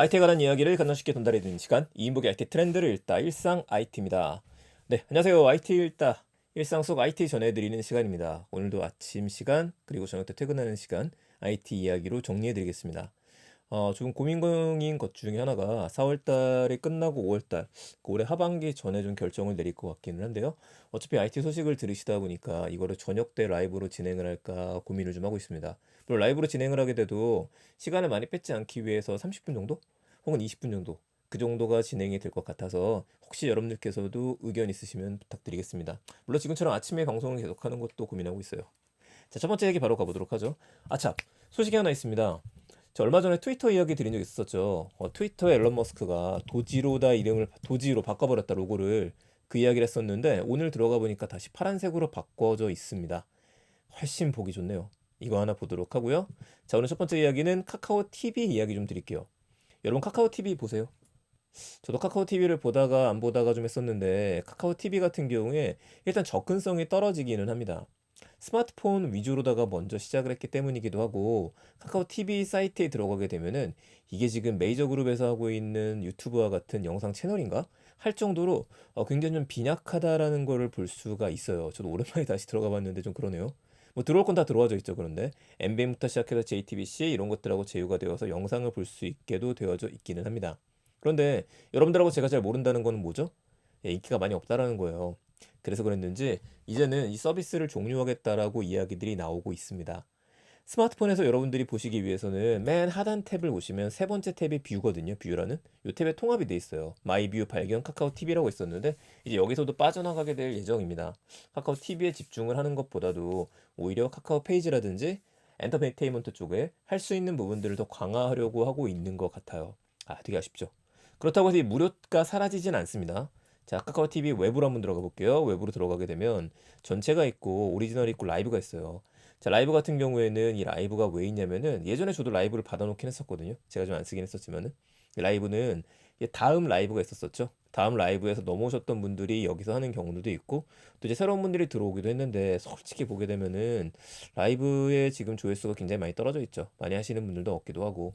IT에 관한 이야기를 간단쉽게 전달해드리는 시간 이인복의 IT 트렌드를 읽다 일상 IT입니다. 네, 안녕하세요. IT 읽다 일상 속 IT 전해드리는 시간입니다. 오늘도 아침 시간 그리고 저녁 때 퇴근하는 시간 IT 이야기로 정리해드리겠습니다. 어, 조금 고민 중인 것 중에 하나가 4월 달이 끝나고 5월 달, 그 올해 하반기 전에 좀 결정을 내릴 것 같기는 한데요. 어차피 IT 소식을 들으시다 보니까 이거를 저녁 때 라이브로 진행을 할까 고민을 좀 하고 있습니다. 물론 라이브로 진행을 하게 돼도 시간을 많이 뺏지 않기 위해서 30분 정도? 혹은 20분 정도? 그 정도가 진행이 될 것 같아서 혹시 여러분들께서도 의견 있으시면 부탁드리겠습니다. 물론 지금처럼 아침에 방송을 계속하는 것도 고민하고 있어요. 자, 첫 번째 얘기 바로 가보도록 하죠. 아참, 소식이 하나 있습니다. 저 얼마 전에 트위터 이야기 드린 적 있었죠. 어, 트위터의 앨런 머스크가 도지로다 이름을 도지로 바꿔버렸다 로고를 그 이야기를 했었는데 오늘 들어가 보니까 다시 파란색으로 바꿔져 있습니다. 훨씬 보기 좋네요. 이거 하나 보도록 하고요. 자 오늘 첫 번째 이야기는 카카오 TV 이야기 좀 드릴게요. 여러분 카카오 TV 보세요. 저도 카카오 TV를 보다가 안 보다가 좀 했었는데 카카오 TV 같은 경우에 일단 접근성이 떨어지기는 합니다. 스마트폰 위주로다가 먼저 시작을 했기 때문이기도 하고 카카오 TV 사이트에 들어가게 되면은 이게 지금 메이저 그룹에서 하고 있는 유튜브와 같은 영상 채널인가 할 정도로 어, 굉장히 좀 빈약하다라는 거를 볼 수가 있어요. 저도 오랜만에 다시 들어가 봤는데 좀 그러네요. 뭐 들어올 건 다 들어와져 있죠. 그런데 MBN부터 시작해서 JTBC 이런 것들하고 제휴가 되어서 영상을 볼 수 있게도 되어져 있기는 합니다. 그런데 여러분들하고 제가 잘 모른다는 거는 뭐죠? 예, 인기가 많이 없다라는 거예요. 그래서 그랬는지 이제는 이 서비스를 종료하겠다라고 이야기들이 나오고 있습니다. 스마트폰에서 여러분들이 보시기 위해서는 맨 하단 탭을 보시면 세 번째 탭이 뷰거든요. 뷰라는 이 탭에 통합이 돼 있어요. 마이뷰 발견 카카오 TV라고 있었는데 이제 여기서도 빠져나가게 될 예정입니다. 카카오 TV에 집중을 하는 것보다도 오히려 카카오 페이지라든지 엔터테인먼트 쪽에 할 수 있는 부분들을 더 강화하려고 하고 있는 것 같아요. 아, 되게 아쉽죠. 그렇다고 해서 이 무료가 사라지진 않습니다. 자, 카카오 TV 외부로 한번 들어가 볼게요. 외부로 들어가게 되면 전체가 있고 오리지널이 있고 라이브가 있어요. 자, 라이브 같은 경우에는 이 라이브가 왜 있냐면은 예전에 저도 라이브를 받아놓긴 했었거든요. 제가 좀 안 쓰긴 했었지만은 라이브는 다음 라이브가 있었었죠. 다음 라이브에서 넘어오셨던 분들이 여기서 하는 경우도 있고 또 이제 새로운 분들이 들어오기도 했는데 솔직히 보게 되면은 라이브의 지금 조회수가 굉장히 많이 떨어져 있죠. 많이 하시는 분들도 없기도 하고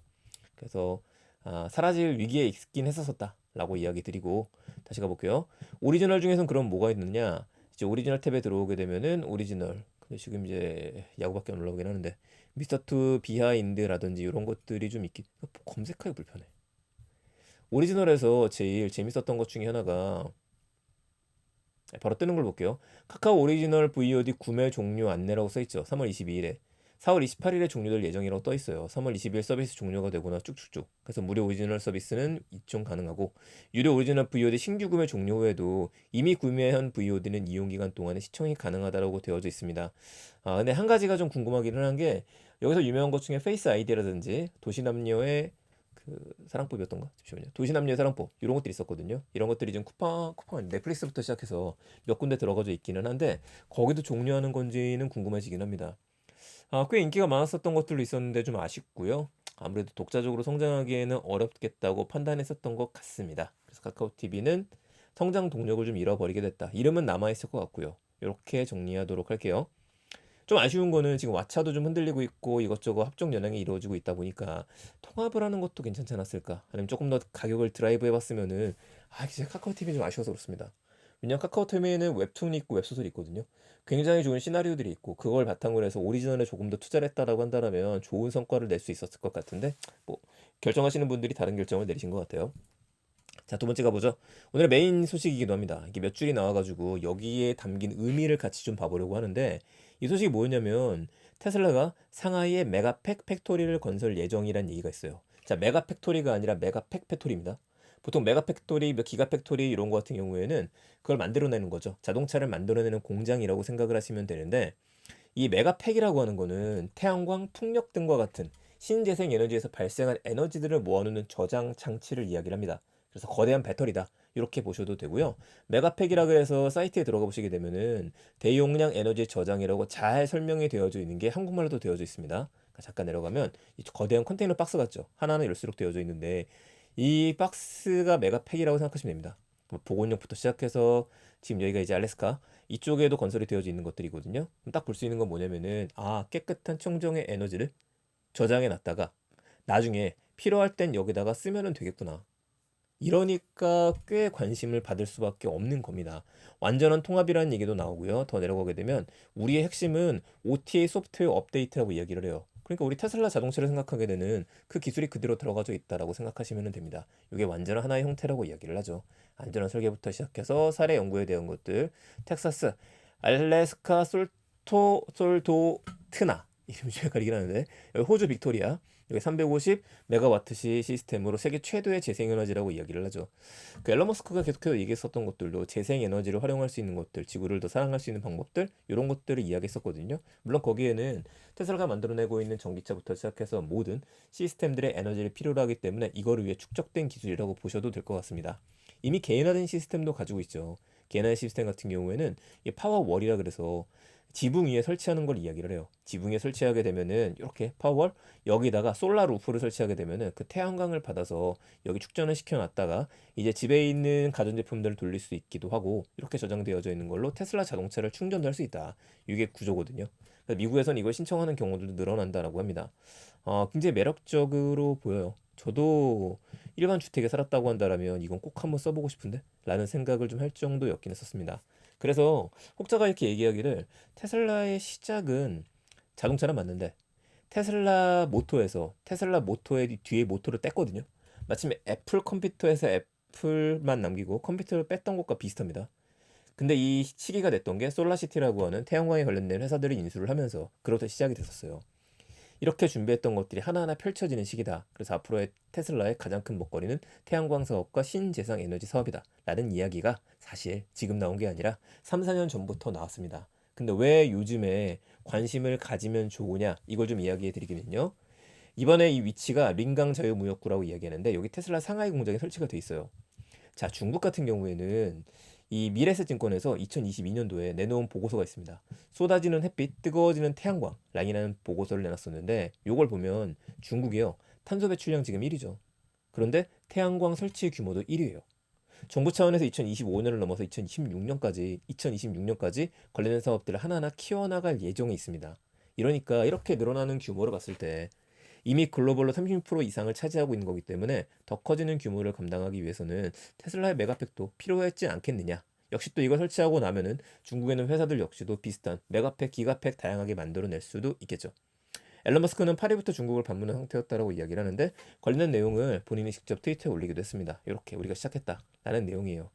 그래서 아, 사라질 위기에 있긴 했었었다라고 이야기 드리고 다시 가볼게요. 오리지널 중에선 그럼 뭐가 있느냐? 이제 오리지널 탭에 들어오게 되면은 오리지널. 근데 지금 이제 야구밖에 안 올라오긴 하는데 미스터 투 비하인드라든지 이런 것들이 좀 있기 검색하기 불편해. 오리지널에서 제일 재밌었던 것 중에 하나가 네, 바로 뜨는 걸 볼게요. 카카오 오리지널 VOD 구매 종료 안내라고 써있죠. 3월 22일에. 4월 28일에 종료될 예정이라고 떠 있어요. 3월 20일 서비스 종료가 되거나 쭉쭉쭉. 그래서 무료 오리지널 서비스는 이용 가능하고 유료 오리지널 VOD 신규 구매 종료 후에도 이미 구매한 VOD는 이용 기간 동안에 시청이 가능하다고 되어져 있습니다. 아, 근데 한 가지가 좀 궁금하기는 한 게 여기서 유명한 것 중에 페이스 아이디라든지 도시남녀의 그 사랑법이었던가 잠시만요 도시남녀의 사랑법 이런 것들이 있었거든요 이런 것들이 지금 쿠팡 쿠팡 넷플릭스부터 시작해서 몇 군데 들어가져 있기는 한데 거기도 종료하는 건지는 궁금해지긴 합니다 아, 꽤 인기가 많았었던 것들도 있었는데 좀 아쉽고요. 아무래도 독자적으로 성장하기에는 어렵겠다고 판단했었던 것 같습니다. 그래서 카카오 TV는 성장 동력을 좀 잃어버리게 됐다. 이름은 남아 있을 것 같고요. 이렇게 정리하도록 할게요. 좀 아쉬운 거는 지금 왓챠도 좀 흔들리고 있고 이것저것 합종 연행이 이루어지고 있다 보니까 통합을 하는 것도 괜찮지 않았을까? 아니면 조금 더 가격을 드라이브 해봤으면은 아 진짜 카카오 TV 좀 아쉬워서 그렇습니다. 왜냐면 카카오 TV에는 웹툰이 있고 웹소설이 있거든요. 굉장히 좋은 시나리오들이 있고 그걸 바탕으로 해서 오리지널에 조금 더 투자를 했다라고 한다면 좋은 성과를 낼 수 있었을 것 같은데 뭐 결정하시는 분들이 다른 결정을 내리신 것 같아요. 자, 두 번째 가보죠. 오늘의 메인 소식이기도 합니다. 이게 몇 줄이 나와가지고 여기에 담긴 의미를 같이 좀 봐보려고 하는데 이 소식이 뭐였냐면 테슬라가 상하이에 메가팩 팩토리를 건설 예정이란 얘기가 있어요. 자, 메가 팩토리가 아니라 메가팩 팩토리입니다. 보통 메가팩토리, 뭐 기가팩토리 이런 거 같은 경우에는 그걸 만들어내는 거죠. 자동차를 만들어내는 공장이라고 생각을 하시면 되는데 이 메가팩이라고 하는 거는 태양광, 풍력 등과 같은 신재생 에너지에서 발생한 에너지들을 모아놓는 저장 장치를 이야기를 합니다. 그래서 거대한 배터리다. 이렇게 보셔도 되고요. 메가팩이라 그래서 사이트에 들어가 보시게 되면은 대용량 에너지 저장이라고 잘 설명이 되어져 있는 게 한국말로도 되어져 있습니다. 잠깐 내려가면 이 거대한 컨테이너 박스 같죠. 하나는 열수록 되어져 있는데 이 박스가 메가팩이라고 생각하시면 됩니다. 뭐 보건용부터 시작해서 지금 여기가 이제 알래스카 이쪽에도 건설이 되어져 있는 것들이거든요. 딱 볼 수 있는 건 뭐냐면은 아 깨끗한 청정의 에너지를 저장해 놨다가 나중에 필요할 땐 여기다가 쓰면은 되겠구나. 이러니까 꽤 관심을 받을 수밖에 없는 겁니다. 완전한 통합이라는 얘기도 나오고요. 더 내려가게 되면 우리의 핵심은 OTA 소프트웨어 업데이트라고 이야기를 해요. 그러니까 우리 테슬라 자동차를 생각하게 되는 그 기술이 그대로 들어가져 있다라고 생각하시면 됩니다. 이게 완전한 하나의 형태라고 이야기를 하죠. 안전한 설계부터 시작해서 사례 연구에 대한 것들, 텍사스, 알래스카 솔토 솔도트나 이름이 좀 헷갈리긴 하는데 호주 빅토리아 여기 350 메가와트시 시스템으로 세계 최대의 재생에너지라고 이야기를 하죠. 그 앨런 머스크가 계속해서 얘기했었던 것들도 재생에너지를 활용할 수 있는 것들, 지구를 더 사랑할 수 있는 방법들 이런 것들을 이야기했었거든요. 물론 거기에는 테슬라가 만들어내고 있는 전기차부터 시작해서 모든 시스템들의 에너지를 필요로 하기 때문에 이거를 위해 축적된 기술이라고 보셔도 될 것 같습니다. 이미 개인화된 시스템도 가지고 있죠. 개인화 시스템 같은 경우에는 이 파워월이라 그래서 지붕 위에 설치하는 걸 이야기를 해요. 지붕 위에 설치하게 되면은 이렇게 파워월 여기다가 솔라 루프를 설치하게 되면은 그 태양광을 받아서 여기 축전을 시켜놨다가 이제 집에 있는 가전제품들을 돌릴 수 있기도 하고 이렇게 저장되어져 있는 걸로 테슬라 자동차를 충전도 할 수 있다. 이게 구조거든요. 미국에선 이걸 신청하는 경우들도 늘어난다라고 합니다. 어, 굉장히 매력적으로 보여요. 저도 일반 주택에 살았다고 한다라면 이건 꼭 한번 써보고 싶은데? 라는 생각을 좀 할 정도였긴 했었습니다. 그래서 혹자가 이렇게 얘기하기를 테슬라의 시작은 자동차는 맞는데 테슬라 모토에서 테슬라 모토의 뒤에 모토를 뗐거든요. 마침 애플 컴퓨터에서 애플만 남기고 컴퓨터를 뺐던 것과 비슷합니다. 근데 이 시기가 됐던 게 솔라시티라고 하는 태양광에 관련된 회사들을 인수를 하면서 그로부터 시작이 됐었어요. 이렇게 준비했던 것들이 하나하나 펼쳐지는 시기다. 그래서 앞으로의 테슬라의 가장 큰 먹거리는 태양광 사업과 신재생 에너지 사업이다. 라는 이야기가 사실 지금 나온 게 아니라 3, 4년 전부터 나왔습니다. 근데 왜 요즘에 관심을 가지면 좋으냐? 이걸 좀 이야기해 드리면요. 이번에 이 위치가 링강 자유무역구라고 이야기하는데 여기 테슬라 상하이 공장에 설치가 돼 있어요. 자, 중국 같은 경우에는 이 미래에셋증권에서 2022년도에 내놓은 보고서가 있습니다. 쏟아지는 햇빛, 뜨거워지는 태양광 랑이라는 보고서를 내놨었는데 이걸 보면 중국이요. 탄소 배출량 지금 1위죠. 그런데 태양광 설치 규모도 1위예요. 정부 차원에서 2025년을 넘어서 2026년까지 2026년까지 관련된 사업들을 하나하나 키워나갈 예정에 있습니다. 이러니까 이렇게 늘어나는 규모를 봤을 때 이미 글로벌로 36% 이상을 차지하고 있는 거기 때문에 더 커지는 규모를 감당하기 위해서는 테슬라의 메가팩도 필요했지 않겠느냐. 역시 또 이걸 설치하고 나면은 중국에는 회사들 역시도 비슷한 메가팩, 기가팩 다양하게 만들어낼 수도 있겠죠. 앨런 머스크는 8일부터 중국을 방문한 상태였다라고 이야기를 하는데 관련 내용을 본인이 직접 트위터에 올리기도 했습니다. 이렇게 우리가 시작했다라는 내용이에요.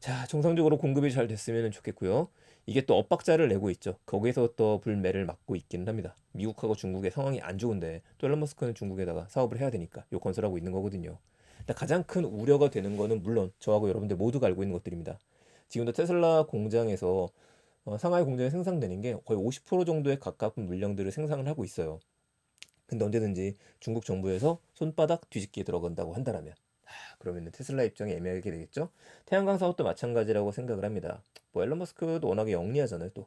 자, 정상적으로 공급이 잘 됐으면 좋겠고요. 이게 또 엇박자를 내고 있죠. 거기에서 또 불매를 막고 있기는 합니다. 미국하고 중국의 상황이 안 좋은데 또 앨런 머스크는 중국에다가 사업을 해야 되니까 요 건설하고 있는 거거든요. 가장 큰 우려가 되는 거는 물론 저하고 여러분들 모두가 알고 있는 것들입니다. 지금도 테슬라 공장에서 어, 상하이 공장에 생산되는 게 거의 50% 정도에 가까운 물량들을 생산을 하고 있어요. 근데 언제든지 중국 정부에서 손바닥 뒤집기에 들어간다고 한다라면 그러면 테슬라 입장이 애매하게 되겠죠. 태양광 사업도 마찬가지라고 생각을 합니다. 뭐 앨런 머스크도 워낙에 영리하잖아요. 또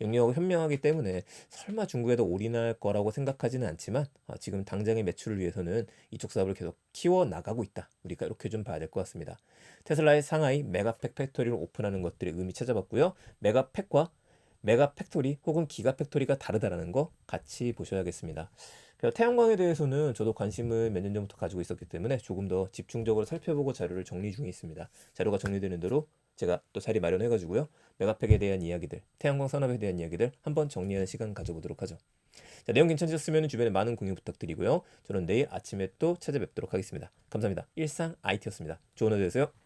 영리하고 현명하기 때문에 설마 중국에도 올인할 거라고 생각하지는 않지만 아, 지금 당장의 매출을 위해서는 이쪽 사업을 계속 키워 나가고 있다. 우리가 이렇게 좀 봐야 될 것 같습니다. 테슬라의 상하이 메가팩 팩토리를 오픈하는 것들의 의미 찾아봤고요. 메가팩과 메가 팩토리 혹은 기가 팩토리가 다르다라는 거 같이 보셔야겠습니다. 태양광에 대해서는 저도 관심을 몇 년 전부터 가지고 있었기 때문에 조금 더 집중적으로 살펴보고 자료를 정리 중에 있습니다. 자료가 정리되는 대로 제가 또 자리 마련해가지고요. 메가팩에 대한 이야기들, 태양광 산업에 대한 이야기들 한번 정리하는 시간 가져보도록 하죠. 자, 내용 괜찮으셨으면 주변에 많은 공유 부탁드리고요. 저는 내일 아침에 또 찾아뵙도록 하겠습니다. 감사합니다. 일상 IT였습니다. 좋은 하루 되세요.